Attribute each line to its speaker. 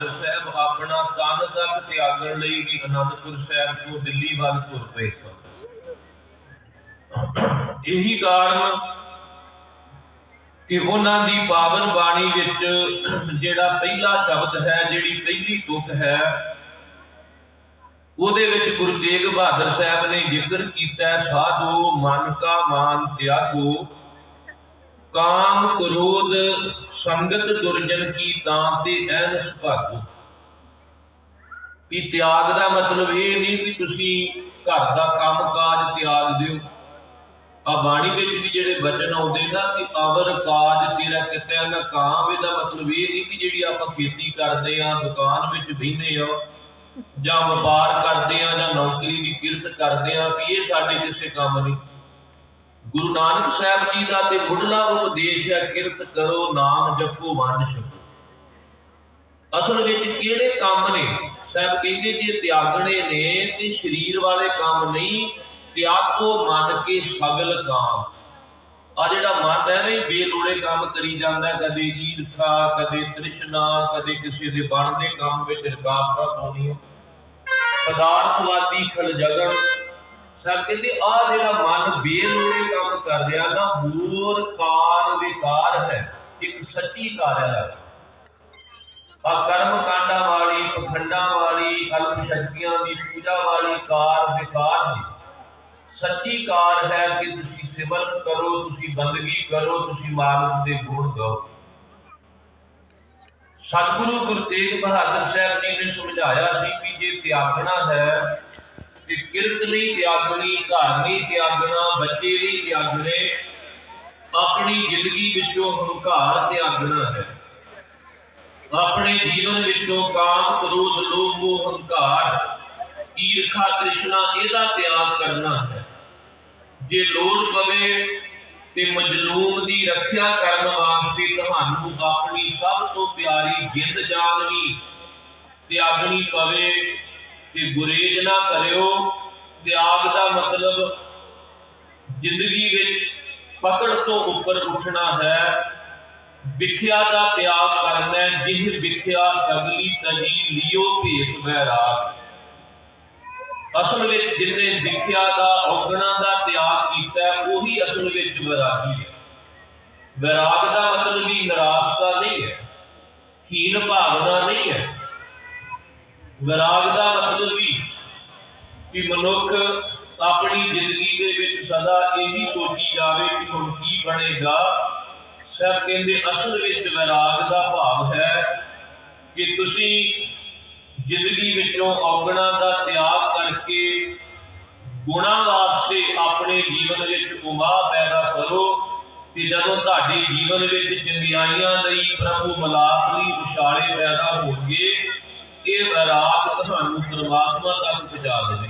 Speaker 1: ਸਾਹਿਬ ਆਪਣਾ ਤਨ ਤੱਕ ਤਿਆਗਣ ਲਈ ਵੀ ਅਨੰਦਪੁਰ ਸਾਹਿਬ ਤੋਂ ਦਿੱਲੀ ਵੱਲ ਤੁਰ ਪਏ ਸਨ। ਇਹੀ ਕਾਰਨ ਕਿ ਉਹਨਾਂ ਦੀ ਪਾਵਨ ਬਾਣੀ ਵਿੱਚ ਜਿਹੜਾ ਪਹਿਲਾ ਸ਼ਬਦ ਹੈ, ਜਿਹੜੀ ਪਹਿਲੀ ਤੁਕ ਹੈ, ਉਹਦੇ ਵਿੱਚ ਗੁਰੂ ਤੇਗ ਬਹਾਦਰ ਸਾਹਿਬ ਨੇ ਜ਼ਿਕਰ ਕੀਤਾ ਸਾਧੂ ਮਨ ਕਾ ਮਾਨ ਤਿਆਗੋ। ਕਾਮ ਕ੍ਰੋਧ ਸੰਗਤ ਦੁਰਜਨ ਕੀ ਤਾਂ ਤੇ ਐਨਸ ਭਾਗੋ ਵੀ ਤਿਆਗ ਦਾ ਮਤਲਬ ਇਹ ਨਹੀਂ ਕਿ ਤੁਸੀਂ ਘਰ ਦਾ ਕੰਮ ਤਿਆਗ ਦਿਓ। ਆ ਬਾਣੀ ਵਿੱਚ ਵੀ ਜਿਹੜੇ ਵਚਨ ਆਉਂਦੇ ਨਾ ਕਿ ਅਵਰ ਕਾਜ ਤੇਰਾ ਕਿਤੇ ਨਾ ਕਾਮ, ਇਹਦਾ ਮਤਲਬ ਇਹ ਨਹੀਂ ਕਿ ਜਿਹੜੀ ਆਪਾਂ ਖੇਤੀ ਕਰਦੇ ਆ, ਦੁਕਾਨ ਵਿੱਚ ਬਹਿੰਦੇ ਆ, ਜਾਂ ਵਪਾਰ ਕਰਦੇ ਆ, ਜਾਂ ਨੌਕਰੀ ਦੀ ਕਿਰਤ ਕਰਦੇ ਆ, ਵੀ ਇਹ ਸਾਡੇ ਕਿਸੇ ਕੰਮ ਨਹੀਂ। ਗੁਰੂ ਨਾਨਕ ਸਾਹਿਬ ਜੀ ਦਾ ਤੇ ਮੁੱਢਲਾ ਉਪਦੇਸ਼ ਹੈ, ਕਿਰਤ ਕਰੋ, ਨਾਮ ਜਪੋ, ਵੰਡ ਛਕੋ। ਅਸਲ ਵਿੱਚ ਕਿਹੜੇ ਕੰਮ ਨੇ? ਸਾਹਿਬ ਕਹਿੰਦੇ ਜੇ, ਤਿਆਗਣੇ ਨੇ ਤੇ ਸਰੀਰ ਵਾਲੇ ਕੰਮ ਨਹੀਂ, ਤਿਆਗੋ ਮਨ ਕੇ ਸਗਲ ਕਾਮ ਆ ਜਿਹੜਾ ਮਨ ਹੈ ਵੀ ਬੇਲੋੜੇ ਕੰਮ ਕਰੀ ਜਾਂਦਾ, ਕਦੇ ਈਰਖਾ, ਕਦੇ ਤ੍ਰਿਸ਼ਨਾ, ਕਦੇ ਕਿਸੇ ਦੇ ਬਣਦੇ ਕੰਮ ਵਿੱਚ ਰੁਕਾਵਟਾਂ ਪਾਉਣੀਆਂ। ਪਦਾਰਥਵਾਦੀ ਖਲ ਜਗਣ ਸਭ ਕਹਿੰਦੇ ਆ ਜਿਹੜਾ ਮਨ ਬੇਲੋੜੇ ਕੰਮ ਕਰ ਰਿਹਾ ਨਾ ਹੋਰ ਕਾਰ ਵਿਕਾਰ ਹੈ, ਇੱਕ ਸੱਚੀ ਕਾਰਿਆ ਹੈ। ਆ ਕਰਮ ਕਾਂਡਾਂ ਵਾਲੀ, ਪਖੰਡਾਂ ਵਾਲੀ, ਅਲਪ ਸ਼ਕਤੀਆਂ ਦੀ ਪੂਜਾ ਵਾਲੀ ਕਾਰ ਵਿਕਾਰ ਦੀ। ਸੱਚੀ ਕਾਰ ਹੈ ਕਿ ਤੁਸੀਂ ਸਿਮਰਨ ਕਰੋ, ਤੁਸੀਂ ਬੰਦਗੀ ਕਰੋ, ਤੁਸੀਂ ਮਾਲਕ ਦੇ ਗੁਣ ਗਾਓ। ਸਤਿਗੁਰੂ ਗੁਰੂ ਤੇਗ ਬਹਾਦਰ ਸਾਹਿਬ ਜੀ ਨੇ ਸਮਝਾਇਆ ਸੀ ਕਿ ਜੇ ਤਿਆਗਣਾ ਹੈ ਤੇ ਕਿਰਤ ਨਹੀਂ ਤਿਆਗਣੀ, ਘਰ ਨਹੀਂ ਤਿਆਗਣਾ, ਬੱਚੇ ਨਹੀਂ ਤਿਆਗਣੇ, ਆਪਣੀ ਜ਼ਿੰਦਗੀ ਵਿੱਚੋਂ ਹੰਕਾਰ ਤਿਆਗਣਾ ਹੈ। ਆਪਣੇ ਜੀਵਨ ਵਿੱਚੋਂ ਕਾਮ, ਕ੍ਰੋਧ, ਲੋਭ ਮੋਹ ਹੰਕਾਰ ਈਰਖਾ, ਤ੍ਰਿਸ਼ਨਾ ਇਹਦਾ ਤਿਆਗ ਕਰਨਾ ਹੈ। ਜੇ ਲੋੜ ਪਵੇ ਤੇ ਮਜਲੂਮ ਦੀ ਰੱਖਿਆ ਕਰਨ ਵਾਸਤੇ ਤੁਹਾਨੂੰ ਆਪਣੀ ਸਭ ਤੋਂ ਪਿਆਰੀ ਜਿੰਦ ਜਾਨ ਵੀ ਤਿਆਗਣੀ ਪਵੇ ਤੇ ਗੁਰੇਜ ਨਾ ਕਰਿਓ। ਤਿਆਗ ਦਾ ਮਤਲਬ ਜ਼ਿੰਦਗੀ ਵਿੱਚ ਪਕੜ ਤੋਂ ਉੱਪਰ ਉੱਠਣਾ ਹੈ। ਵਿਖਿਆ ਦਾ ਤਿਆਗ ਕਰਨਾ ਹੈ, ਜਿਹ ਵਿਖਿਆ ਸਗਲੀ ਤਜੀ ਲਿਓ ਭੇਖ ਵੈਰਾਗ। ਅਸਲ ਵਿੱਚ ਜਿਨੇ ਵਿਖਿਆ ਦਾ ਔਗਣਾ ਦਾ ਤਿਆਗ ਕੀਤਾ ਉਹੀ ਅਸਲ ਵਿੱਚ ਵਿਰਾਗੀ ਹੈ। ਵਿਰਾਗ ਦਾ ਮਤਲਬ ਹੀ ਨਿਰਾਸ਼ਤਾ ਨਹੀਂ ਹੈ। ਹੀਨ ਭਾਵਨਾ ਨਹੀਂ ਹੈ। ਵਿਰਾਗ ਦਾ ਮਤਲਬ ਕਿ ਮਨੁੱਖ ਆਪਣੀ ਜ਼ਿੰਦਗੀ ਦੇ ਵਿੱਚ ਸਦਾ ਇਹੀ ਸੋਚੀ ਜਾਵੇ ਕਿ ਹੁਣ ਕੀ ਬਣੇਗਾ। ਸਭ ਕਹਿੰਦੇ ਅਸਲ ਵਿੱਚ ਵਿਰਾਗ ਦਾ ਭਾਵ ਹੈ ਕਿ ਤੁਸੀਂ ਜ਼ਿੰਦਗੀ ਵਿੱਚੋਂ ਔਗਣਾ ਦਾ ਤਿਆਗ ਕਰਕੇ ਗੁਣਾ ਵਾਸਤੇ ਆਪਣੇ ਜੀਵਨ ਵਿੱਚ ਉਮਾਹ ਪੈਦਾ ਕਰੋ ਤੇ ਜਦੋਂ ਤੁਹਾਡੇ ਜੀਵਨ ਵਿੱਚ ਚੰਗਿਆਈਆਂ ਲਈ ਪ੍ਰਭੂ ਮਲਾਪ ਲਈ ਉਛਾਲੇ ਪੈਦਾ ਹੋਣਗੇ, ਇਹ ਵਿਰਾਗ ਤੁਹਾਨੂੰ ਪਰਮਾਤਮਾ ਤੱਕ ਪਹੁੰਚਾ ਦੇਵੇ